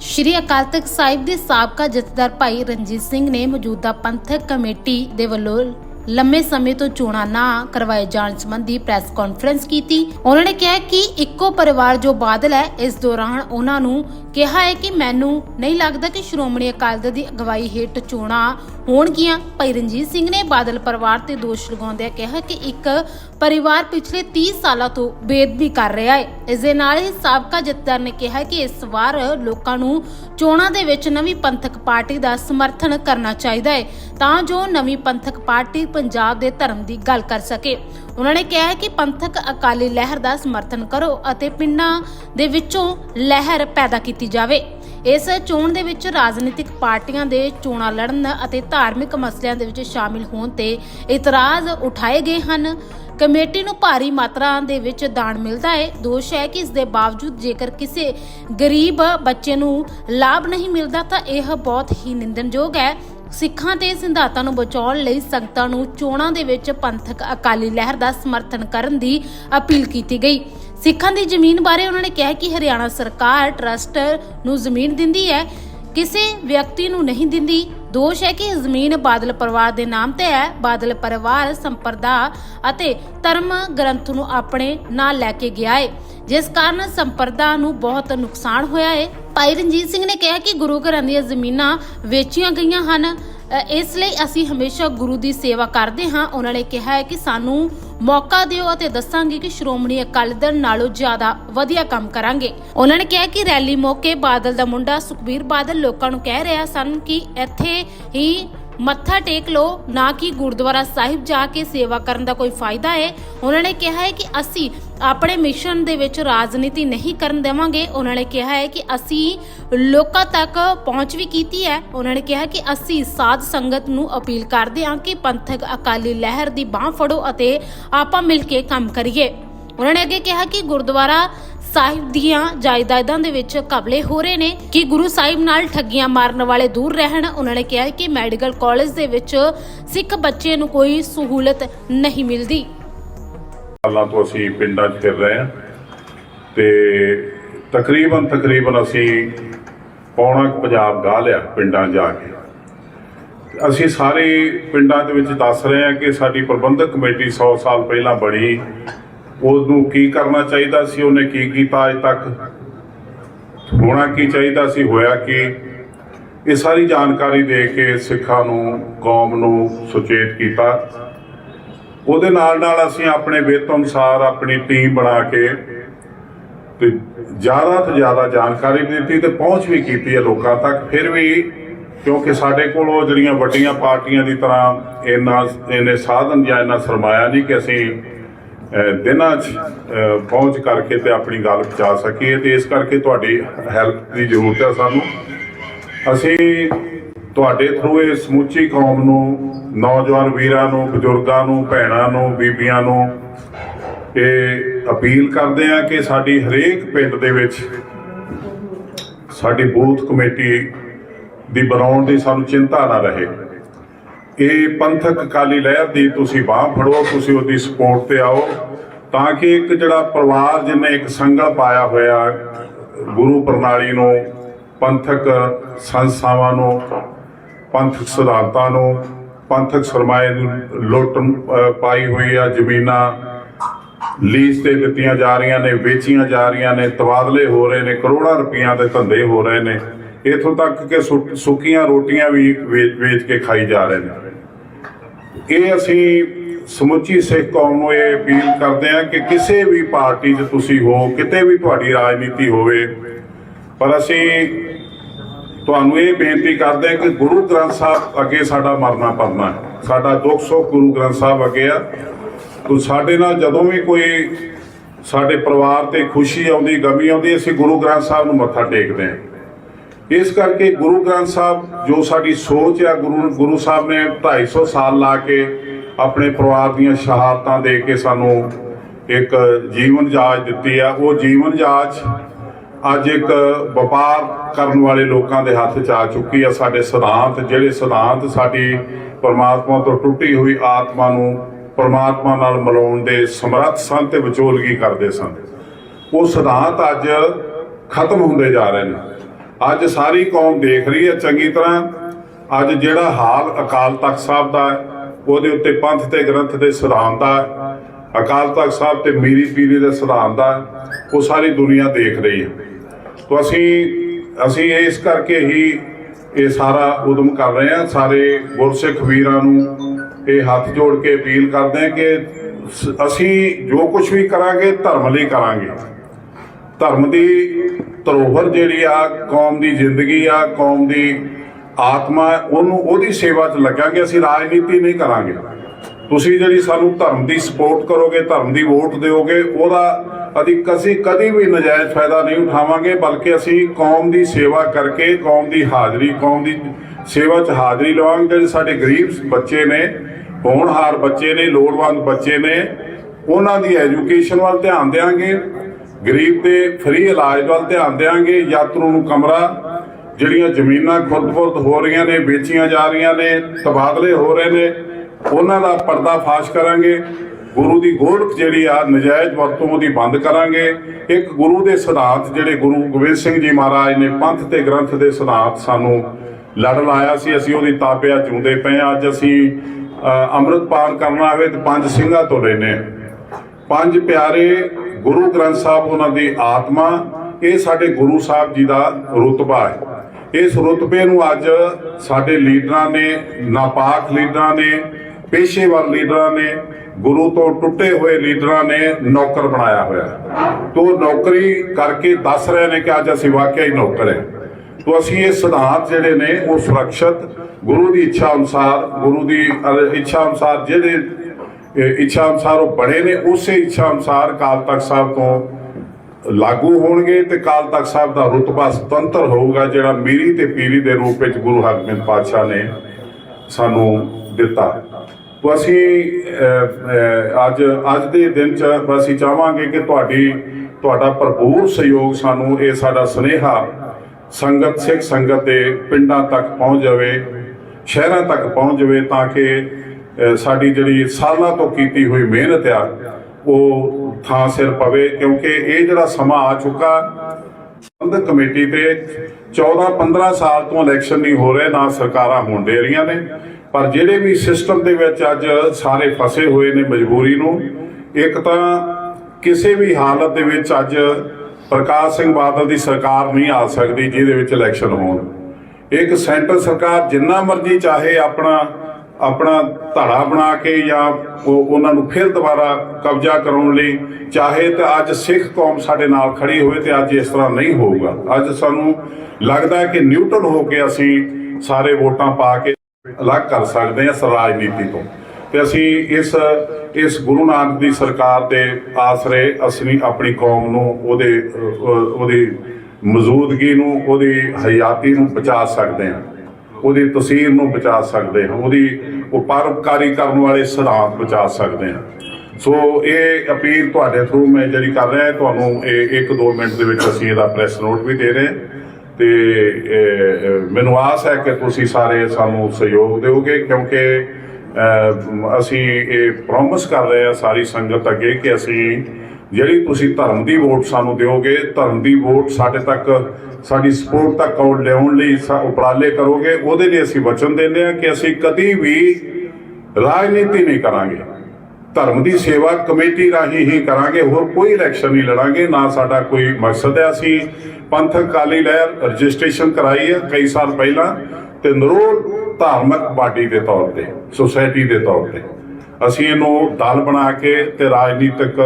ਸ਼੍ਰੀ ਅਕਾਲ ਤਖਤ ਸਾਹਿਬ ਦੇ ਸਾਬਕਾ ਜਥੇਦਾਰ ਭਾਈ ਰਣਜੀਤ ਸਿੰਘ ਨੇ ਮੌਜੂਦਾ ਪੰਥਕ ਕਮੇਟੀ ਦੇ ਵੱਲੋਂ ਲੰਮੇ ਸਮੇਂ ਤੋਂ ਚੋਣਾਂ ਨਾ ਕਰਵਾਏ ਜਾਣ ਸੰਬੰਧੀ ਪ੍ਰੈਸ ਕਾਨਫਰੰਸ ਕੀਤੀ। ਉਹਨਾਂ ਨੇ ਕਿਹਾ ਕਿ ਇੱਕੋ ਪਰਿਵਾਰ ਜੋ ਬਾਦਲ ਹੈ, ਇਸ ਦੌਰਾਨ ਉਹਨਾਂ ਨੂੰ ਕਿਹਾ ਹੈ ਕਿ ਮੈਨੂੰ ਨਹੀਂ ਲੱਗਦਾ ਕਿ ਸ਼੍ਰੋਮਣੀ ਅਕਾਲੀ ਦਲ ਦੀ ਅਗਵਾਈ ਹੇਠ ਚੋਣਾਂ ਹੋਣਗੀਆਂ। ਭਾਈ ਰਣਜੀਤ ਸਿੰਘ ਨੇ ਬਾਦਲ ਪਰਿਵਾਰ ਤੇ ਦੋਸ਼ ਲਗਾਉਂਦਿਆਂ ਕਿਹਾ ਕਿ ਇੱਕ ਪਰਿਵਾਰ ਪਿਛਲੇ 30 ਸਾਲਾਂ ਤੋਂ ਬੇਦਬੀ ਕਰ ਰਿਹਾ ਹੈ। ਇਸ ਦੇ ਨਾਲ ਹੀ ਸਾਬਕਾ ਜਥੇਦਾਰ ਨੇ ਕਿਹਾ ਕਿ ਇਸ ਵਾਰ ਲੋਕਾਂ ਨੂੰ ਚੋਣਾਂ ਦੇ ਵਿੱਚ ਨਵੀਂ ਪੰਥਕ ਪਾਰਟੀ ਦਾ ਸਮਰਥਨ ਕਰਨਾ ਚਾਹੀਦਾ ਹੈ, ਤਾਂ ਜੋ ਨਵੀਂ ਪੰਥਕ ਪਾਰਟੀ ਪੰਜਾਬ ਦੇ ਧਰਮ ਦੀ ਗੱਲ ਕਰ ਸਕੇ। ਉਹਨਾਂ ਨੇ ਕਿਹਾ ਕਿ ਪੰਥਕ ਅਕਾਲੀ ਲਹਿਰ ਦਾ ਸਮਰਥਨ ਕਰੋ ਅਤੇ ਪਿੰਡਾਂ ਦੇ ਵਿੱਚੋਂ ਲਹਿਰ ਪੈਦਾ ਕੀਤੀ ਜਾਵੇ। ਇਸ ਚੋਣ ਦੇ ਵਿੱਚ ਰਾਜਨੀਤਿਕ ਪਾਰਟੀਆਂ ਦੇ ਚੋਣਾਂ ਲੜਨ ਅਤੇ ਧਾਰਮਿਕ ਮਸਲਿਆਂ ਦੇ ਵਿੱਚ ਸ਼ਾਮਿਲ ਹੋਣ ਤੇ ਇਤਰਾਜ਼ ਉਠਾਏ ਗਏ ਹਨ। ਕਮੇਟੀ ਨੂੰ ਭਾਰੀ ਮਾਤਰਾ ਦੇ ਵਿੱਚ ਦਾਨ ਮਿਲਦਾ ਹੈ। ਦੋਸ਼ ਹੈ ਕਿ ਇਸ ਦੇ ਬਾਵਜੂਦ ਜੇਕਰ ਕਿਸੇ ਗਰੀਬ ਬੱਚੇ ਨੂੰ ਲਾਭ ਨਹੀਂ ਮਿਲਦਾ ਤਾਂ ਇਹ ਬਹੁਤ ਹੀ ਨਿੰਦਣਯੋਗ ਹੈ। ਸਿੱਖਾਂ ਤੇ ਸਿਧਾਂਤਾਂ ਨੂੰ ਬਚਾਉਣ ਲਈ ਸੰਗਤਾਂ ਨੂੰ ਚੋਣਾਂ ਦੇ ਵਿੱਚ ਪੰਥਕ ਅਕਾਲੀ ਲਹਿਰ ਦਾ ਸਮਰਥਨ ਕਰਨ ਦੀ ਅਪੀਲ ਕੀਤੀ ਗਈ। ਸਿੱਖਾਂ ਦੀ ਜ਼ਮੀਨ ਬਾਰੇ ਉਹਨਾਂ ਨੇ ਕਿਹਾ ਕਿ ਹਰਿਆਣਾ ਸਰਕਾਰ ਟਰਸਟ ਨੂੰ ਜ਼ਮੀਨ ਦਿੰਦੀ ਹੈ, ਕਿਸੇ ਵਿਅਕਤੀ ਨੂੰ ਨਹੀਂ ਦਿੰਦੀ। ਦੋਸ਼ ਹੈ ਕਿ ਇਹ ਜ਼ਮੀਨ ਬਾਦਲ ਪਰਿਵਾਰ ਦੇ ਨਾਮ ਤੇ ਹੈ, ਬਾਦਲ ਪਰਿਵਾਰ ਸੰਪਰਦਾ ਅਤੇ ਧਰਮ ਗ੍ਰੰਥ ਨੂੰ ਆਪਣੇ ਨਾਲ ਲੈ ਕੇ ਗਿਆ ਹੈ, ਜਿਸ ਕਾਰਨ ਸੰਪਰਦਾ ਨੂੰ ਬਹੁਤ ਨੁਕਸਾਨ ਹੋਇਆ ਹੈ। ਭਾਈ ਰਣਜੀਤ ਸਿੰਘ ਨੇ ਕਿਹਾ ਕਿ ਗੁਰੂ ਘਰਾਂ ਦੀਆਂ ਜ਼ਮੀਨਾਂ ਵੇਚੀਆਂ ਗਈਆਂ ਹਨ। ਇਸ ਲਈ ਅਸੀਂ ਹਮੇਸ਼ਾ ਗੁਰੂ ਦੀ ਸੇਵਾ ਕਰਦੇ ਹਾਂ। ਉਹਨਾਂ ਨੇ ਕਿਹਾ ਹੈ ਕਿ ਸਾਨੂੰ ਮੌਕਾ ਦਿਓ ਅਤੇ ਦੱਸਾਂਗੇ ਕਿ ਸ਼੍ਰੋਮਣੀ ਅਕਾਲੀ ਦਲ ਨਾਲੋਂ ਜ਼ਿਆਦਾ ਵਧੀਆ ਕੰਮ ਕਰਾਂਗੇ। ਉਹਨਾਂ ਨੇ ਕਿਹਾ ਕਿ ਰੈਲੀ ਮੌਕੇ ਬਾਦਲ ਦਾ ਮੁੰਡਾ ਸੁਖਬੀਰ ਬਾਦਲ ਲੋਕਾਂ ਨੂੰ ਕਹਿ ਰਿਹਾ ਸਨ ਕਿ ਇੱਥੇ ਹੀ ਮੱਥਾ ਟੇਕ ਲਓ, ਨਾ ਕਿ ਗੁਰਦੁਆਰਾ ਸਾਹਿਬ ਜਾ ਕੇ ਸੇਵਾ ਕਰਨ ਦਾ ਕੋਈ ਫਾਇਦਾ ਹੈ ਉਹਨਾਂ ਨੇ ਕਿਹਾ ਹੈ ਕਿ ਅਸੀਂ ਆਪਣੇ ਮਿਸ਼ਨ ਦੇ ਵਿੱਚ ਰਾਜਨੀਤੀ ਨਹੀਂ ਕਰਨ ਦੇਵਾਂਗੇ। ਉਹਨਾਂ ਨੇ ਕਿਹਾ ਹੈ ਕਿ ਅਸੀਂ ਲੋਕਾਂ ਤੱਕ ਪਹੁੰਚ ਵੀ ਕੀਤੀ ਹੈ ਉਹਨਾਂ ਨੇ ਕਿਹਾ ਕਿ ਅਸੀਂ ਸਾਧ ਸੰਗਤ ਨੂੰ ਅਪੀਲ ਕਰਦੇ ਹਾਂ ਕਿ ਪੰਥਕ ਅਕਾਲੀ ਲਹਿਰ ਦੀ ਬਾਹ ਫੜੋ ਅਤੇ ਆਪਾਂ ਮਿਲ ਕੇ ਕੰਮ ਕਰੀਏ। ਉਹਨਾਂ ਨੇ ਅੱਗੇ ਕਿਹਾ ਕਿ ਗੁਰਦੁਆਰਾ ਸਾਹਿਬ ਦੀਆਂ ਜਾਇਦਾਦਾਂ ਦੇ ਵਿੱਚ ਕਬਲੇ ਹੋ ਰਹੇ ਨੇ, ਕਿ ਗੁਰੂ ਸਾਹਿਬ ਨਾਲ ਠੱਗੀਆਂ ਮਾਰਨ ਵਾਲੇ ਦੂਰ ਰਹਿਣ। ਉਹਨਾਂ ਨੇ ਕਿਹਾ ਕਿ ਮੈਡੀਕਲ ਕਾਲਜ ਦੇ ਵਿੱਚ ਸਿੱਖ ਬੱਚੇ ਨੂੰ ਕੋਈ ਸਹੂਲਤ ਨਹੀਂ ਮਿਲਦੀ। ਸਾਲਾਂ ਤੋਂ ਅਸੀਂ ਪਿੰਡਾਂ 'ਚ ਫਿਰ ਰਹੇ ਹਾਂ ਤੇ ਤਕਰੀਬਨ ਤਕਰੀਬਨ ਅਸੀਂ ਪੌਣਾ ਪੰਜਾਬ ਗਾ ਲਿਆ ਪਿੰਡਾਂ ਜਾ ਕੇ। ਅਸੀਂ ਸਾਰੇ ਪਿੰਡਾਂ ਦੇ ਵਿੱਚ ਦੱਸ ਰਹੇ ਹਾਂ ਕਿ ਸਾਡੀ ਪ੍ਰਬੰਧਕ ਕਮੇਟੀ 100 ਸਾਲ ਪਹਿਲਾਂ ਬਣੀ ਉਹਨੂੰ ਕੀ ਕਰਨਾ ਚਾਹੀਦਾ ਸੀ, ਉਹਨੇ ਕੀ ਕੀਤਾ ਅਜ ਤੱਕ? ਹੋਣਾ ਕੀ ਚਾਹੀਦਾ ਸੀ, ਹੋਇਆ ਕੀ? ਇਹ ਸਾਰੀ ਜਾਣਕਾਰੀ ਦੇ ਕੇ ਸਿੱਖਾਂ ਨੂੰ, ਕੌਮ ਨੂੰ ਸੁਚੇਤ ਕੀਤਾ। ਉਹਦੇ ਨਾਲ ਨਾਲ ਅਸੀਂ ਆਪਣੇ ਵਿੱਤ ਅਨੁਸਾਰ ਆਪਣੀ ਟੀਮ ਬਣਾ ਕੇ ਤੇ ਜ਼ਿਆਦਾ ਤੋਂ ਜ਼ਿਆਦਾ ਜਾਣਕਾਰੀ ਵੀ ਦਿੱਤੀ ਤੇ ਪਹੁੰਚ ਵੀ ਕੀਤੀ ਹੈ ਲੋਕਾਂ ਤੱਕ। ਫਿਰ ਵੀ ਕਿਉਂਕਿ ਸਾਡੇ ਕੋਲ ਉਹ ਜਿਹੜੀਆਂ ਵੱਡੀਆਂ ਪਾਰਟੀਆਂ ਦੀ ਤਰ੍ਹਾਂ ਇੰਨਾ ਇਹਨੇ ਸਾਧਨ ਜਾਂ ਇੰਨਾ ਸਰਮਾਇਆ ਨਹੀਂ ਕਿ ਅਸੀਂ ਦਿਨਾਂ 'ਚ ਪਹੁੰਚ ਕਰਕੇ ਤੇ ਆਪਣੀ ਗੱਲ ਪਹੁੰਚਾ ਸਕੀਏ ਤੇ ਇਸ ਕਰਕੇ ਤੁਹਾਡੀ ਹੈਲਪ ਦੀ ਜ਼ਰੂਰਤ ਹੈ ਸਾਨੂੰ। ਅਸੀਂ ਤੁਹਾਡੇ ਥਰੂ ਇਹ ਸਮੁੱਚੀ ਕੌਮ ਨੂੰ, ਨੌਜਵਾਨ ਵੀਰਾਂ ਨੂੰ, ਬਜ਼ੁਰਗਾਂ ਨੂੰ, ਭੈਣਾਂ ਨੂੰ, ਬੀਬੀਆਂ ਨੂੰ ਇਹ ਅਪੀਲ ਕਰਦੇ ਆ ਕਿ ਸਾਡੀ ਹਰੇਕ ਪਿੰਡ ਦੇ ਵਿੱਚ ਸਾਡੀ ਬੂਥ ਕਮੇਟੀ ਦੀ ਬਣਾਉਣ ਦੀ ਸਾਨੂੰ ਚਿੰਤਾ ਨਾ ਰਹੇ। ਇਹ ਪੰਥਕ ਅਕਾਲੀ ਲਹਿਰ ਦੀ ਤੁਸੀਂ ਬਾਹ ਫੜੋ, ਤੁਸੀਂ ਉਹਦੀ ਸਪੋਰਟ ਤੇ ਆਓ, ਤਾਂ ਕਿ ਇੱਕ ਜਿਹੜਾ ਪਰਿਵਾਰ ਜਿਹਨੇ ਇੱਕ ਸੰਗਲ ਪਾਇਆ ਹੋਇਆ ਗੁਰੂ ਪ੍ਰਣਾਲੀ ਨੂੰ, ਪੰਥਕ ਸੰਸਥਾਵਾਂ ਨੂੰ, ਪੰਥਕ ਸਿਧਾਂਤਾਂ ਨੂੰ, ਪੰਥਕ ਸਰਮਾਏ ਨੂੰ ਲੁੱਟ ਪਾਈ ਹੋਈ ਆ, ਜ਼ਮੀਨਾਂ ਲੀਜ਼ ਤੇ ਦਿੱਤੀਆਂ ਜਾ ਰਹੀਆਂ ਨੇ, ਵੇਚੀਆਂ ਜਾ ਰਹੀਆਂ ਨੇ, ਤਬਾਦਲੇ ਹੋ ਰਹੇ ਨੇ, ਕਰੋੜਾਂ ਰੁਪਈਆਂ ਦੇ ਧੰਦੇ ਹੋ ਰਹੇ ਨੇ, ਇਥੋਂ ਤੱਕ ਕਿ ਸੁੱਕੀਆਂ ਰੋਟੀਆਂ ਵੀ ਵੇਚ ਵੇਚ ਕੇ ਖਾਈ ਜਾ ਰਹੇ ਨੇ। ਇਹ ਅਸੀਂ ਸਮੁੱਚੀ ਸਿੱਖ ਕੌਮ ਨੂੰ ਇਹ ਅਪੀਲ ਕਰਦੇ ਹਾਂ ਕਿ ਕਿਸੇ ਵੀ ਪਾਰਟੀ 'ਚ ਤੁਸੀਂ ਹੋ, ਕਿਤੇ ਵੀ ਤੁਹਾਡੀ ਰਾਜਨੀਤੀ ਹੋਵੇ, ਪਰ ਅਸੀਂ ਤੁਹਾਨੂੰ ਇਹ ਬੇਨਤੀ ਕਰਦੇ ਹਾਂ ਕਿ ਗੁਰੂ ਗ੍ਰੰਥ ਸਾਹਿਬ ਅੱਗੇ ਸਾਡਾ ਮਰਨਾ ਪਰਨਾ ਸਾਡਾ ਦੁੱਖ ਸੁੱਖ ਗੁਰੂ ਗ੍ਰੰਥ ਸਾਹਿਬ ਅੱਗੇ ਆ। ਤੋ ਸਾਡੇ ਨਾਲ ਜਦੋਂ ਵੀ ਕੋਈ ਸਾਡੇ ਪਰਿਵਾਰ ਤੇ ਖੁਸ਼ੀ ਆਉਂਦੀ, ਗਮੀ ਆਉਂਦੀ, ਅਸੀਂ ਗੁਰੂ ਗ੍ਰੰਥ ਸਾਹਿਬ ਨੂੰ ਮੱਥਾ ਟੇਕਦੇ ਹਾਂ। ਇਸ ਕਰਕੇ ਗੁਰੂ ਗ੍ਰੰਥ ਸਾਹਿਬ, ਜੋ ਸਾਡੀ ਸੋਚ ਆ, ਗੁਰੂ ਗੁਰੂ ਸਾਹਿਬ ਨੇ 250 ਸਾਲ ਲਾ ਕੇ ਆਪਣੇ ਪਰਿਵਾਰ ਦੀਆਂ ਸ਼ਹਾਦਤਾਂ ਦੇ ਕੇ ਸਾਨੂੰ ਇੱਕ ਜੀਵਨ ਜਾਚ ਦਿੱਤੀ ਆ। ਉਹ ਜੀਵਨ ਜਾਚ ਅੱਜ ਇੱਕ ਵਪਾਰ ਕਰਨ ਵਾਲੇ ਲੋਕਾਂ ਦੇ ਹੱਥ 'ਚ ਆ ਚੁੱਕੀ ਆ। ਸਾਡੇ ਸਿਧਾਂਤ, ਜਿਹੜੇ ਸਿਧਾਂਤ ਸਾਡੀ ਪਰਮਾਤਮਾ ਤੋਂ ਟੁੱਟੀ ਹੋਈ ਆਤਮਾ ਨੂੰ ਪਰਮਾਤਮਾ ਨਾਲ ਮਿਲਾਉਣ ਦੇ ਸਮਰੱਥ ਸਨ ਤੇ ਵਿਚੋਲਗੀ ਕਰਦੇ ਸਨ। ਉਹ ਸਿਧਾਂਤ ਅੱਜ ਖਤਮ ਹੁੰਦੇ ਜਾ ਰਹੇ ਨੇ। ਅੱਜ ਸਾਰੀ ਕੌਮ ਦੇਖ ਰਹੀ ਹੈ ਚੰਗੀ ਤਰ੍ਹਾਂ। ਅੱਜ ਜਿਹੜਾ ਹਾਲ ਅਕਾਲ ਤਖਤ ਸਾਹਿਬ ਦਾ ਉਹਦੇ ਉੱਤੇ ਪੰਥ ਤੇ ਗ੍ਰੰਥ ਦੇ ਸਿਧਾਂਤ ਦਾ ਅਕਾਲ ਤਖਤ ਸਾਹਿਬ ਤੇ ਮੀਰੀ ਪੀਰੀ ਦੇ ਸਿਧਾਂਤ ਦਾ ਉਹ ਸਾਰੀ ਦੁਨੀਆ ਦੇਖ ਰਹੀ ਹੈ। ਤੋ ਅਸੀਂ ਅਸੀਂ ਇਸ ਕਰਕੇ ਹੀ ਇਹ ਸਾਰਾ ਉਦਮ ਕਰ ਰਹੇ ਹਾਂ, ਸਾਰੇ ਗੁਰਸਿੱਖ ਵੀਰਾਂ ਨੂੰ ਇਹ ਹੱਥ ਜੋੜ ਕੇ ਅਪੀਲ ਕਰਦੇ ਹਾਂ ਕਿ ਅਸੀਂ ਜੋ ਕੁਝ ਵੀ ਕਰਾਂਗੇ, ਧਰਮ ਲਈ ਕਰਾਂਗੇ। ਧਰਮ ਦੀ ਧਰੋਹਰ ਜਿਹੜੀ ਆ ਕੌਮ ਦੀ ਜ਼ਿੰਦਗੀ ਆ, ਕੌਮ ਦੀ ਆਤਮਾ ਉਹਨੂੰ ਉਹਦੀ ਸੇਵਾ 'ਚ ਲੱਗਾਂਗੇ, ਅਸੀਂ ਰਾਜਨੀਤੀ ਨਹੀਂ ਕਰਾਂਗੇ। ਤੁਸੀਂ ਜਿਹੜੀ ਸਾਨੂੰ ਧਰਮ ਦੀ ਸਪੋਰਟ ਕਰੋਗੇ, ਧਰਮ ਦੀ ਵੋਟ ਦਿਓਗੇ, ਉਹਦਾ ਅਸੀਂ ਕਦੀ ਕਦੀ ਵੀ ਨਜਾਇਜ਼ ਫਾਇਦਾ ਨਹੀਂ ਉਠਾਵਾਂਗੇ, ਬਲਕਿ ਅਸੀਂ ਕੌਮ ਦੀ ਸੇਵਾ ਕਰਕੇ, ਕੌਮ ਦੀ ਹਾਜ਼ਰੀ, ਕੌਮ ਦੀ ਸੇਵਾ 'ਚ ਹਾਜ਼ਰੀ ਲਵਾਂਗੇ। ਜਿਹੜੇ ਸਾਡੇ ਗਰੀਬ ਬੱਚੇ ਨੇ, ਹੋਣਹਾਰ ਬੱਚੇ ਨੇ, ਲੋੜਵੰਦ ਬੱਚੇ ਨੇ, ਉਹਨਾਂ ਦੀ ਐਜੂਕੇਸ਼ਨ ਵੱਲ ਧਿਆਨ ਦੇਵਾਂਗੇ ਗਰੀਬ ਦੇ ਫ੍ਰੀ ਇਲਾਜ ਵੱਲ ਧਿਆਨ ਦੇਵਾਂਗੇ ਯਾਤਰੂ ਨੂੰ ਕਮਰਾ, ਜਿਹੜੀਆਂ ਜ਼ਮੀਨਾਂ ਖੁਰਦ-ਫੁਰਦ ਹੋ ਰਹੀਆਂ ਨੇ, ਵੇਚੀਆਂ ਜਾ ਰਹੀਆਂ ਨੇ, ਤਬਾਦਲੇ ਹੋ ਰਹੇ ਨੇ, ਉਹਨਾਂ ਦਾ ਪਰਦਾਫਾਸ਼ ਕਰਾਂਗੇ ਗੁਰੂ ਦੀ ਗੋਲਕ ਜਿਹੜੀ ਆ, ਨਜਾਇਜ਼ ਵਰਤੋਂ ਉਹਦੀ ਬੰਦ ਕਰਾਂਗੇ ਇੱਕ ਗੁਰੂ ਦੇ ਸਿਧਾਂਤ ਜਿਹੜੇ ਗੁਰੂ ਗੋਬਿੰਦ ਸਿੰਘ ਜੀ ਮਹਾਰਾਜ ਨੇ ਪੰਥ ਤੇ ਗ੍ਰੰਥ ਦੇ ਸਿਧਾਂਤ ਸਾਨੂੰ ਲੜ ਲਾਇਆ ਸੀ, ਅਸੀਂ ਉਹਦੀ ਤਾਪਿਆ ਚੁੰਦੇ ਪਏ ਹਾਂ। ਅੱਜ ਅਸੀਂ ਅੰਮ੍ਰਿਤ ਪਾਨ ਕਰਨਾ ਹੋਵੇ ਤੇ ਪੰਜ ਸਿੰਘਾਂ ਤੋਂ ਲੈਨੇ ਹਾਂ। ਪੰਜ ਪਿਆਰੇ ਗੁਰੂ ਗ੍ਰੰਥ ਸਾਹਿਬ ਉਹਨਾਂ ਦੀ ਆਤਮਾ, ਇਹ ਸਾਡੇ ਗੁਰੂ ਸਾਹਿਬ ਜੀ ਦਾ ਰੁਤਬਾ ਹੈ ਇਸ ਰੁਤਬੇ ਨੂੰ ਅੱਜ ਸਾਡੇ ਲੀਡਰਾਂ ਨੇ, ਨਾਪਾਕ ਲੀਡਰਾਂ ਨੇ, ਪੇਸ਼ੇਵਰ ਲੀਡਰਾਂ ਨੇ, ਗੁਰੂ ਤੋਂ ਟੁੱਟੇ ਹੋਏ ਲੀਡਰਾਂ ਨੇ ਨੌਕਰ ਬਣਾਇਆ ਹੋਇਆ ਹੈ। ਤੋ ਨੌਕਰੀ ਕਰਕੇ ਦੱਸ ਰਹੇ ਨੇ ਕਿ ਅੱਜ ਅਸੀਂ ਵਾਕਿਆ ਹੀ ਨੌਕਰ ਹੈ ਤੋ ਅਸੀਂ ਇਹ ਸਿਧਾਂਤ ਜਿਹੜੇ ਨੇ, ਉਹ ਸੁਰੱਖਿਅਤ, ਗੁਰੂ ਦੀ ਇੱਛਾ ਅਨੁਸਾਰ, ਗੁਰੂ ਦੀ ਇੱਛਾ ਅਨੁਸਾਰ ਜਿਹੜੇ ਇੱਛਾ ਅਨੁਸਾਰ ਉਹ ਬਣੇ ਨੇ, ਉਸੇ ਇੱਛਾ ਅਨੁਸਾਰ ਕਾਲ ਤਖਤ ਸਾਹਿਬ ਤੋਂ ਲਾਗੂ ਹੋਣਗੇ ਤੇ ਕਾਲ ਤਖਤ ਸਾਹਿਬ ਦਾ ਰੁਤਬਾ ਸੁਤੰਤਰ ਹੋਊਗਾ, ਜਿਹੜਾ ਮੀਰੀ ਤੇ ਪੀਰੀ ਦੇ ਰੂਪ ਵਿੱਚ ਗੁਰੂ ਹਰਗੋਬਿੰਦ ਪਾਤਸ਼ਾਹ ਨੇ ਸਾਨੂੰ ਦਿੱਤਾ। ਤੋ ਅਸੀਂ ਅੱਜ ਅੱਜ ਦੇ ਦਿਨ ਚ ਅਸੀਂ ਚਾਹਾਂਗੇ ਕਿ ਤੁਹਾਡੀ, ਤੁਹਾਡਾ ਭਰਪੂਰ ਸਹਿਯੋਗ ਸਾਨੂੰ ਇਹ ਸਾਡਾ ਸੁਨੇਹਾ ਸੰਗਤ, ਸਿੱਖ ਸੰਗਤ ਦੇ ਪਿੰਡਾਂ ਤੱਕ ਪਹੁੰਚ ਜਾਵੇ, ਸ਼ਹਿਰਾਂ ਤੱਕ ਪਹੁੰਚ ਜਾਵੇ, ਤਾਂ ਕਿ ਸਾਡੀ ਜਿਹੜੀ ਸਾਲਾਂ ਤੋਂ ਕੀਤੀ ਹੋਈ ਮਿਹਨਤ ਆ, ਉਹ ਥਾਂ ਸਿਰ ਪਵੇ, ਕਿਉਂਕਿ ਇਹ ਜਿਹੜਾ ਸਮਾਂ ਆ ਚੁੱਕਾ ਪ੍ਰਬੰਧਕ ਕਮੇਟੀ ਤੇ 14 15 ਸਾਲ ਤੋਂ ਇਲੈਕਸ਼ਨ ਨਹੀਂ ਹੋ ਰਹੇ, ਨਾ ਸਰਕਾਰਾਂ ਹੋਣ ਦੇ ਰਹੀਆਂ ਨੇ। ਪਰ ਜਿਹੜੇ ਵੀ ਸਿਸਟਮ ਦੇ ਵਿੱਚ ਅੱਜ ਸਾਰੇ ਫਸੇ ਹੋਏ ਨੇ ਮਜਬੂਰੀ ਨੂੰ, ਇੱਕ ਤਾਂ ਕਿਸੇ ਵੀ ਹਾਲਤ ਦੇ ਵਿੱਚ ਅੱਜ ਪ੍ਰਕਾਸ਼ ਸਿੰਘ ਬਾਦਲ ਦੀ ਸਰਕਾਰ ਨਹੀਂ ਆ ਸਕਦੀ ਜਿਹਦੇ ਵਿੱਚ ਇਲੈਕਸ਼ਨ ਹੋਣ। ਇੱਕ ਸੈਂਟਰ ਸਰਕਾਰ ਜਿੰਨਾ ਮਰਜ਼ੀ ਚਾਹੇ ਆਪਣਾ ਆਪਣਾ ਧੜਾ ਬਣਾ ਕੇ ਜਾਂ ਉਹਨਾਂ ਨੂੰ ਫਿਰ ਦੁਬਾਰਾ ਕਬਜ਼ਾ ਕਰਾਉਣ ਲਈ, ਚਾਹੇ ਤਾਂ ਅੱਜ ਸਿੱਖ ਕੌਮ ਸਾਡੇ ਨਾਲ ਖੜੀ ਹੋਵੇ ਤੇ ਅੱਜ ਇਸ ਤਰ੍ਹਾਂ ਨਹੀਂ ਹੋਊਗਾ। ਅੱਜ ਸਾਨੂੰ ਲੱਗਦਾ ਕਿ ਨਿਊਟਰਲ ਹੋ ਕੇ ਅਸੀਂ ਸਾਰੇ ਵੋਟਾਂ ਪਾ ਕੇ ਅਲੱਗ ਕਰ ਸਕਦੇ ਹਾਂ ਇਸ ਰਾਜਨੀਤੀ ਤੋਂ। ਤੇ ਅਸੀਂ ਇਸ ਇਸ ਗੁਰੂ ਨਾਨਕ ਦੀ ਸਰਕਾਰ ਦੇ ਆਸਰੇ ਅਸੀਂ ਆਪਣੀ ਕੌਮ ਨੂੰ ਉਹਦੇ ਉਹਦੀ ਮੌਜੂਦਗੀ ਨੂੰ, ਉਹਦੀ ਹਯਾਤੀ ਨੂੰ ਬਚਾ ਸਕਦੇ ਹਾਂ। ਉਹਦੀ ਤਸਵੀਰ ਨੂੰ ਬਚਾ ਸਕਦੇ ਹਾਂ, ਉਹਦੀ ਉਹ ਪਰਉਪਕਾਰੀ ਕਰਨ ਵਾਲੇ ਸਿਧਾਂਤ ਬਚਾ ਸਕਦੇ ਹਾਂ। ਸੋ ਇਹ ਅਪੀਲ ਤੁਹਾਡੇ ਥਰੂ ਮੈਂ ਜਿਹੜੀ ਕਰ ਰਿਹਾ, ਤੁਹਾਨੂੰ ਇਹ 1-2 ਮਿੰਟ ਦੇ ਵਿੱਚ ਅਸੀਂ ਇਹਦਾ ਪ੍ਰੈਸ ਨੋਟ ਵੀ ਦੇ ਰਹੇ ਹਾਂ। ਤੇ ਮੈਨੂੰ ਆਸ ਹੈ ਕਿ ਤੁਸੀਂ ਸਾਰੇ ਸਾਨੂੰ ਸਹਿਯੋਗ ਦਿਓਗੇ, ਕਿਉਂਕਿ ਅਸੀਂ ਇਹ ਪ੍ਰੋਮਿਸ ਕਰ ਰਹੇ ਹਾਂ ਸਾਰੀ ਸੰਗਤ ਅੱਗੇ ਕਿ ਅਸੀਂ ਜਿਹੜੀ ਤੁਸੀਂ ਧਰਮ ਦੀ ਵੋਟ ਸਾਨੂੰ ਦਿਓਗੇ, ਧਰਮ ਦੀ ਵੋਟ ਸਾਡੇ ਤੱਕ ਸਾਡੀ ਸਪੋਰਟ ਤੱਕ ਆਉਣ ਲਿਆਉਣ ਲਈ ਉਪਰਾਲੇ ਕਰੋਗੇ, ਉਹਦੇ ਲਈ ਅਸੀਂ ਵਚਨ ਦਿੰਦੇ ਹਾਂ ਕਿ ਅਸੀਂ ਕਦੀ ਵੀ ਰਾਜਨੀਤੀ ਨਹੀਂ ਕਰਾਂਗੇ। ਧਰਮ ਦੀ ਸੇਵਾ ਕਮੇਟੀ ਰਾਹੀਂ ਹੀ ਕਰਾਂਗੇ, ਹੋਰ ਕੋਈ ਇਲੈਕਸ਼ਨ ਨਹੀਂ ਲੜਾਂਗੇ, ਨਾ ਸਾਡਾ ਕੋਈ ਮਕਸਦ ਹੈ। ਅਸੀਂ ਪੰਥਕ ਕਾਲੀ ਲਹਿਰ ਰਜਿਸਟ੍ਰੇਸ਼ਨ ਕਰਾਈ ਹੈ ਕਈ ਸਾਲ ਪਹਿਲਾਂ ਤੇ ਨਰੋਲ ਧਾਰਮਿਕ ਪਾਰਟੀ ਦੇ ਤੌਰ ਤੇ ਸੁਸਾਇਟੀ ਦੇ ਤੌਰ ਤੇ। ਅਸੀਂ ਇਹਨੂੰ ਦਲ ਬਣਾ ਕੇ ਤੇ ਰਾਜਨੀਤਿਕ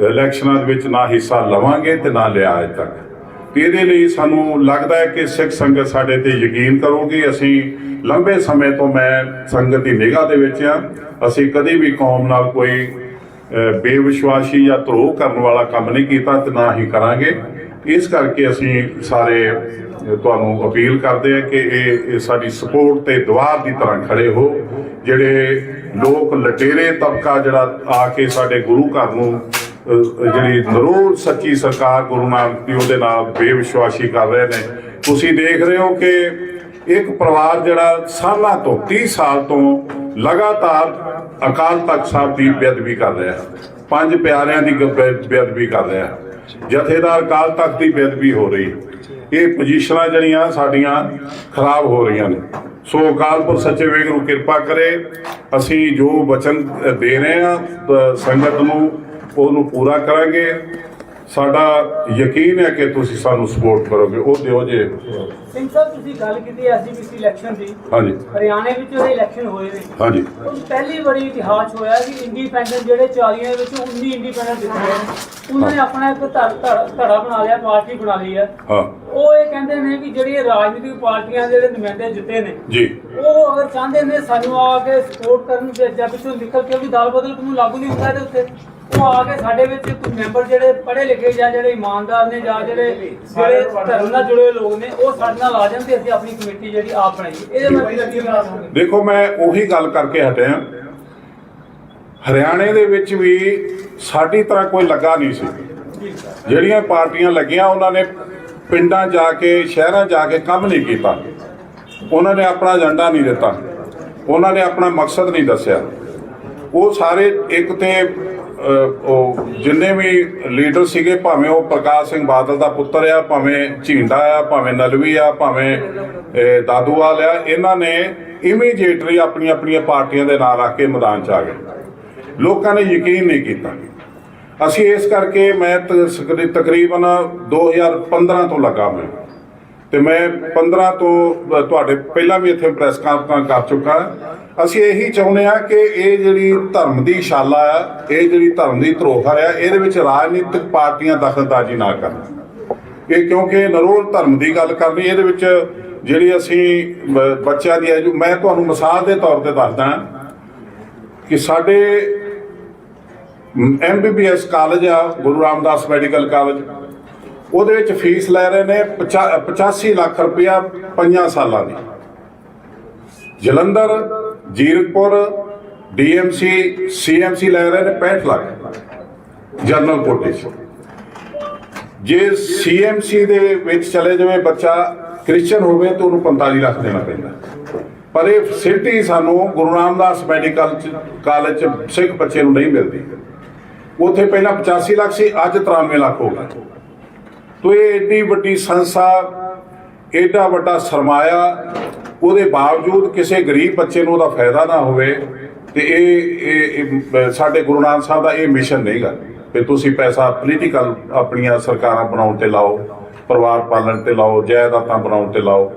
ਇਲੈਕਸ਼ਨਾਂ ਦੇ ਵਿੱਚ ਨਾ ਹਿੱਸਾ ਲਵਾਂਗੇ ਤੇ ਨਾ ਲਿਆ ਅਜੇ ਤੱਕ। ਤੇ ਇਹਦੇ ਲਈ ਸਾਨੂੰ ਲੱਗਦਾ ਹੈ ਕਿ ਸਿੱਖ ਸੰਗਤ ਸਾਡੇ ਤੇ ਯਕੀਨ ਕਰੂਗੀ। ਅਸੀਂ ਲੰਬੇ ਸਮੇਂ ਤੋਂ ਮੈਂ ਸੰਗਤ ਦੀ ਨਿਗਾਹ ਦੇ ਵਿੱਚ ਆ ਅਸੀਂ ਕਦੇ ਵੀ ਕੌਮ ਨਾਲ ਕੋਈ ਬੇਵਿਸ਼ਵਾਸੀ ਜਾਂ ਧਰੋਹ ਕਰਨ ਵਾਲਾ ਕੰਮ ਨਹੀਂ ਕੀਤਾ ਤੇ ਨਾ ਹੀ ਕਰਾਂਗੇ। ਇਸ ਕਰਕੇ ਅਸੀਂ ਸਾਰੇ ਤੁਹਾਨੂੰ ਅਪੀਲ ਕਰਦੇ ਆ ਕਿ ਇਹ ਸਾਡੀ ਸਪੋਰਟ ਤੇ ਦੁਆਰ ਦੀ ਤਰ੍ਹਾਂ ਖੜੇ ਹੋ। ਜਿਹੜੇ ਲੋਕ ਲਟੇਰੇ ਤਬਕਾ ਜਿਹੜਾ ਆ ਕੇ ਸਾਡੇ ਗੁਰੂ ਘਰ ਨੂੰ ਜਿਹੜੀ ਜ਼ਰੂਰ ਸੱਚੀ ਸਰਕਾਰ ਗੁਰੂ ਨਾਨਕ ਦੀ ਉਹਦੇ ਨਾਲ ਬੇਵਿਸ਼ਵਾਸੀ ਕਰ ਰਹੇ ਨੇ। ਤੁਸੀਂ ਦੇਖ ਰਹੇ ਹੋ ਕਿ ਇੱਕ ਪਰਿਵਾਰ ਜਿਹੜਾ ਸਾਲਾਂ ਤੋਂ 30 ਸਾਲ ਤੋਂ ਲਗਾਤਾਰ ਅਕਾਲ ਤਖਤ ਸਾਹਿਬ ਦੀ ਬੇਅਦਬੀ ਕਰ ਰਿਹਾ ਪੰਜ ਪਿਆਰਿਆਂ ਦੀ ਬੇ- ਬੇਅਦਬੀ ਕਰ ਰਿਹਾ ਜਥੇਦਾਰ ਅਕਾਲ ਤਖਤ ਦੀ ਬੇਅਦਬੀ ਹੋ ਰਹੀ ਹੈ। ਇਹ ਪੋਜੀਸ਼ਨਾਂ ਜਿਹੜੀਆਂ ਸਾਡੀਆਂ ਖਰਾਬ ਹੋ ਰਹੀਆਂ ਨੇ। ਸੋ ਅਕਾਲ ਪੁਰਖ ਸੱਚੇ ਵੇਗ ਨੂੰ ਕਿਰਪਾ ਕਰੇ। ਅਸੀਂ ਜੋ ਵਚਨ ਦੇ ਰਹੇ ਆ ਸੰਗਤ ਨੂੰ ਉਹਨੂੰ ਪੂਰਾ ਕਰਾਂਗੇ। ਸਾਡਾ ਯਕੀਨ ਹੈ ਕਿ ਤੁਸੀਂ ਸਾਨੂੰ ਸਪੋਰਟ ਕਰੋਗੇ। ਉਹ ਦਿਓ ਜੇ। ਸਿੰਘ ਸਾਹਿਬ ਤੁਸੀਂ ਗੱਲ ਕੀਤੀ ਐਸਜੀਪੀਸੀ ਇਲੈਕਸ਼ਨ ਦੀ। ਹਾਂਜੀ। ਹਰਿਆਣੇ ਵਿੱਚ ਜਿਹੜੇ ਇਲੈਕਸ਼ਨ ਹੋਏ ਨੇ। ਹਾਂਜੀ। ਪਹਿਲੀ ਵਾਰੀ ਇਤਿਹਾਸ ਹੋਇਆ ਕਿ ਇੰਡੀਪੈਂਡੈਂਟ ਜਿਹੜੇ 40 ਦੇ ਵਿੱਚੋਂ 19 ਇੰਡੀਪੈਂਡੈਂਟ ਨੇ। ਉਹਨਾਂ ਨੇ ਆਪਣਾ ਇੱਕ ਧੜ- ਧੜ- ਧੜਾ ਬਣਾ ਲਿਆ ਪਾਰਟੀ ਬਣਾ ਲਈ ਹੈ। ਹਾਂ। ਉਹ ਇਹ ਕਹਿੰਦੇ ਨੇ ਕਿ ਜਿਹੜੀਆਂ ਰਾਜਨੀਤਿਕ ਪਾਰਟੀਆਂ ਦੇ ਜਿਹੜੇ ਨੁਮਾਇੰਦੇ ਜਿੱਤੇ ਨੇ ਜੀ। ਉਹ ਅਗਰ ਚਾਹੁੰਦੇ ਨੇ ਸਾਨੂੰ ਆ ਕੇ ਸਪੋਰਟ ਕਰਨ ਤੇ ਜਾਂ ਪਿੱਛੋਂ ਨਿਕਲ ਕੇ ਵੀ ਦਲ ਬਦਲ ਕਾਨੂੰਨ ਲਾਗੂ ਨਹੀਂ ਹੁੰਦਾ ਇਹਦੇ ਉੱਤੇ। ਉਹ ਆ ਕੇ ਸਾਡੇ ਵਿੱਚ ਕੁਝ ਮੈਂਬਰ ਜਿਹੜੇ ਪੜ੍ਹੇ ਲਿਖੇ ਜਾਂ ਜਿਹੜੇ ਇਮਾਨਦਾਰ ਨੇ ਜਾਂ ਜਿਹੜੇ ਜਿਹੜੇ ਧਰਮ ਨਾਲ ਜੁੜੇ ਹੋਏ ਲੋਕ ਨੇ ਉਹ ਸਾਡੇ ਨਾਲ ਆ ਜਾਣ ਤੇ ਅਸੀਂ ਆਪਣੀ ਕਮੇਟੀ ਜਿਹੜੀ ਆਪ ਬਣਾਈਏ ਇਹਦੇ ਤੁਸੀਂ ਕੀ ਕਹਿਣਾ ਚਾਹੋਗੇ ਦੇਖੋ ਮੈਂ ਉਹੀ ਗੱਲ ਕਰਕੇ ਹਟਿਆ। ਹਰਿਆਣੇ ਦੇ ਵਿੱਚ ਵੀ ਸਾਡੀ ਤਰ੍ਹਾਂ ਕੋਈ ਲੱਗਾ ਨਹੀਂ ਸੀ। ਜਿਹੜੀਆਂ ਪਾਰਟੀਆਂ ਲੱਗੀਆਂ ਉਹਨਾਂ ਨੇ ਪਿੰਡਾਂ ਜਾ ਕੇ ਸ਼ਹਿਰਾਂ ਜਾ ਕੇ ਕੰਮ ਨਹੀਂ ਕੀਤਾ। ਉਹਨਾਂ ਨੇ ਆਪਣਾ ਏਜੰਡਾ ਨਹੀਂ ਦਿੱਤਾ। ਉਹਨਾਂ ਨੇ ਆਪਣਾ ਮਕਸਦ ਨਹੀਂ ਦੱਸਿਆ। ਉਹ ਸਾਰੇ ਇੱਕ ਤੇ ਉਹ ਜਿੰਨੇ ਵੀ ਲੀਡਰ ਸੀਗੇ, ਭਾਵੇਂ ਉਹ ਪ੍ਰਕਾਸ਼ ਸਿੰਘ ਬਾਦਲ ਦਾ ਪੁੱਤਰ ਆ, ਭਾਵੇਂ ਝੀਂਡਾ ਆ, ਭਾਵੇਂ ਨਲਵੀ ਆ, ਭਾਵੇਂ ਦਾਦੂਵਾਲ ਆ, ਇਹਨਾਂ ਨੇ ਇਮੀਡੀਏਟਲੀ ਆਪਣੀਆਂ ਆਪਣੀਆਂ ਪਾਰਟੀਆਂ ਦੇ ਨਾਲ ਰੱਖ ਕੇ ਮੈਦਾਨ 'ਚ ਆ ਗਏ। ਲੋਕਾਂ ਨੇ ਯਕੀਨ ਨਹੀਂ ਕੀਤਾ। ਅਸੀਂ ਇਸ ਕਰਕੇ ਮੈਂ ਤਕ- ਤਕਰੀਬਨ 2015 ਤੋਂ ਲੱਗਾ ਮੈਂ। ਤੇ ਮੈਂ 15 ਤੋਂ ਤੁਹਾਡੇ ਪਹਿਲਾਂ ਵੀ ਇੱਥੇ ਪ੍ਰੈਸ ਕਾਨਫਰੰਸ ਕਰ ਚੁੱਕਾ। ਅਸੀਂ ਇਹੀ ਚਾਹੁੰਦੇ ਆ ਕਿ ਇਹ ਜਿਹੜੀ ਧਰਮ ਦੀ ਸ਼ਾਲਾ ਆ, ਇਹ ਜਿਹੜੀ ਧਰਮ ਦੀ ਧਰੋਹਰ ਆ, ਇਹਦੇ ਵਿੱਚ ਰਾਜਨੀਤਿਕ ਪਾਰਟੀਆਂ ਦਖਲਅੰਦਾਜ਼ੀ ਨਾ ਕਰਨ। ਇਹ ਕਿਉਂਕਿ ਨਰੋਲ ਧਰਮ ਦੀ ਗੱਲ ਕਰਨੀ, ਇਹਦੇ ਵਿੱਚ ਜਿਹੜੀ ਅਸੀਂ ਬੱਚਿਆਂ ਦੀ ਐਜੂ ਮੈਂ ਤੁਹਾਨੂੰ ਮਿਸਾਲ ਦੇ ਤੌਰ ਤੇ ਦੱਸਦਾ ਕਿ ਸਾਡੇ ਐਮਬੀਬੀਐਸ ਕਾਲਜ ਆ, ਗੁਰੂ ਰਾਮਦਾਸ ਮੈਡੀਕਲ ਕਾਲਜ ਉਹਦੇ ਵਿੱਚ ਫੀਸ ਲੈ ਰਹੇ ਨੇ ਪਚਾ- 85 ਲੱਖ ਰੁਪਇਆ ਪੰਜਾਂ ਸਾਲਾਂ ਦੀ। ਜਲੰਧਰ, ਜੀਰਕਪੁਰ ਡੀਐਮਸੀ ਸੀਐਮਸੀ ਲੈ ਰਹੇ ਨੇ 65 ਲੱਖ ਜਨਰਲ ਕੋਟੇ 'ਚ। ਜੇ ਸੀਐਮਸੀ ਦੇ ਵਿੱਚ ਚਲੇ ਜਾਵੇ ਬੱਚਾ ਕ੍ਰਿਸਚੀਅਨ ਹੋਵੇ ਤਾਂ ਉਹਨੂੰ 45 ਲੱਖ ਦੇਣਾ ਪੈਂਦਾ। ਪਰ ਇਹ ਫੈਸਿਲਿਟੀ ਸਾਨੂੰ ਗੁਰੂ ਰਾਮਦਾਸ ਮੈਡੀਕਲ ਚ- ਕਾਲਜ ਚ ਸਿੱਖ ਬੱਚੇ ਨੂੰ ਨਹੀਂ ਮਿਲਦੀ। ਉੱਥੇ ਪਹਿਲਾਂ 85 ਲੱਖ ਸੀ, ਅੱਜ 93 ਲੱਖ ਹੋ ਗਿਆ। ਤੋ ਇਹ ਏਡੀ ਵੱਡੀ ਸੰਸਥਾ ਏਡਾ ਵੱਡਾ ਸਰਮਾਇਆ, ਉਹਦੇ ਬਾਵਜੂਦ ਕਿਸੇ ਗਰੀਬ ਬੱਚੇ ਨੂੰ ਉਹਦਾ ਫਾਇਦਾ ਨਾ ਹੋਵੇ, ਤੇ ਇਹ, ਇਹ- ਸਾਡੇ ਗੁਰੂ ਨਾਨਕ ਸਾਹਿਬ ਦਾ ਇਹ ਮਿਸ਼ਨ ਨਹੀਂਗਾ ਵੀ ਤੁਸੀਂ ਪੈਸਾ ਪੋਲੀਟੀਕਲ ਆਪਣੀਆਂ ਸਰਕਾਰਾਂ ਬਣਾਉਣ ਤੇ ਲਾਓ, ਪਰਿਵਾਰ ਪਾਲਣ ਤੇ ਲਾਓ, ਜਾਇਦਾਦਾਂ ਬਣਾਉਣ ਤੇ ਲਾਓ।